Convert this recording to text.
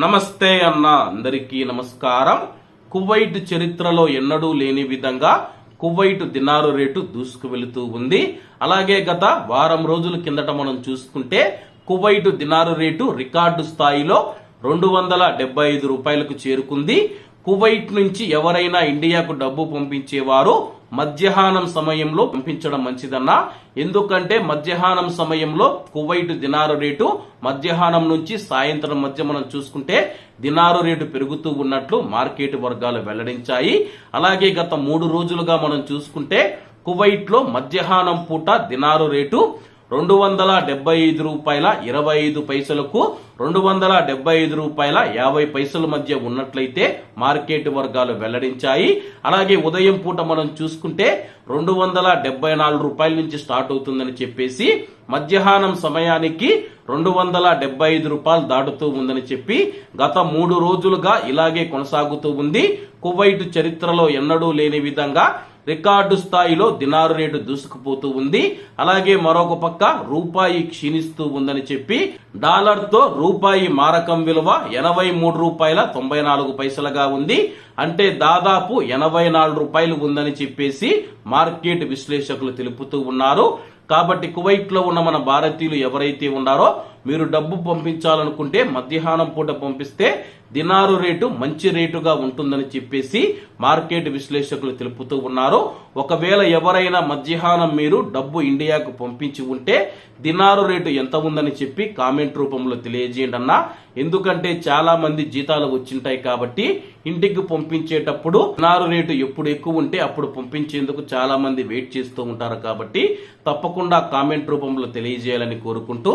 నమస్తే అన్న అందరికీ నమస్కారం. కువైట్ చరిత్రలో ఎన్నడూ లేని విధంగా కువైట్ దినారు రేటు దూసుకు వెళుతూ ఉంది. అలాగే గత వారం రోజుల కిందట మనం చూసుకుంటే కువైట్ దినారు రేటు రికార్డు స్థాయిలో రెండు వందల డెబ్బై ఐదు రూపాయలకు చేరుకుంది. కువైట్ నుంచి ఎవరైనా ఇండియాకు డబ్బు పంపించేవారు మధ్యాహ్నం సమయంలో పంపించడం మంచిదన్నా. ఎందుకంటే మధ్యాహ్నం సమయంలో కువైట్ దినారు రేటు మధ్యాహ్నం నుంచి సాయంత్రం మధ్య మనం చూసుకుంటే దినారు రేటు పెరుగుతూ ఉన్నట్లు మార్కెట్ వర్గాలు వెల్లడించాయి. అలాగే గత మూడు రోజులుగా మనం చూసుకుంటే కువైట్లో మధ్యాహ్నం పూట దినారు రేటు రెండు వందల డెబ్బై ఐదు రూపాయల ఇరవై ఐదు పైసలకు రెండు వందల డెబ్బై ఐదు రూపాయల యాభై పైసల మధ్య ఉన్నట్లయితే మార్కెట్ వర్గాలు వెల్లడించాయి. అలాగే ఉదయం పూట మనం చూసుకుంటే రెండు వందల డెబ్బై నాలుగు రూపాయల నుంచి స్టార్ట్ అవుతుందని చెప్పేసి మధ్యాహ్నం సమయానికి రెండు వందల డెబ్బై ఐదు రూపాయలు దాటుతూ ఉందని చెప్పి గత మూడు రోజులుగా ఇలాగే కొనసాగుతూ ఉంది. కువైట్ చరిత్రలో ఎన్నడూ లేని విధంగా రికార్డు స్థాయిలో దినారు రేటు దూసుకుపోతూ ఉంది. అలాగే మరొక పక్క రూపాయి క్షీణిస్తూ ఉందని చెప్పి డాలర్తో రూపాయి మారకం విలువ ఎనభై మూడు రూపాయల తొంభై నాలుగు పైసలుగా ఉంది. అంటే దాదాపు ఎనభై నాలుగు రూపాయలు ఉందని చెప్పేసి మార్కెట్ విశ్లేషకులు తెలుపుతూ ఉన్నారు. కాబట్టి కువైట్లో ఉన్న మన భారతీయులు ఎవరైతే ఉన్నారో మీరు డబ్బు పంపించాలనుకుంటే మధ్యాహ్నం పూట పంపిస్తే దినారు రేటు మంచి రేటుగా ఉంటుందని చెప్పేసి మార్కెట్ విశ్లేషకులు తెలుపుతూ ఉన్నారు. ఒకవేళ ఎవరైనా మధ్యాహ్నం మీరు డబ్బు ఇండియాకు పంపించి ఉంటే దినారు రేటు ఎంత ఉందని చెప్పి కామెంట్ రూపంలో తెలియజేయండి అన్న. ఎందుకంటే చాలా మంది జీతాలు వచ్చింటాయి కాబట్టి ఇంటికి పంపించేటప్పుడు దినారు రేటు ఎప్పుడు ఎక్కువ ఉంటే అప్పుడు పంపించేందుకు చాలా మంది వెయిట్ చేస్తూ ఉంటారు కాబట్టి తప్పకుండా కామెంట్ రూపంలో తెలియజేయాలని కోరుకుంటూ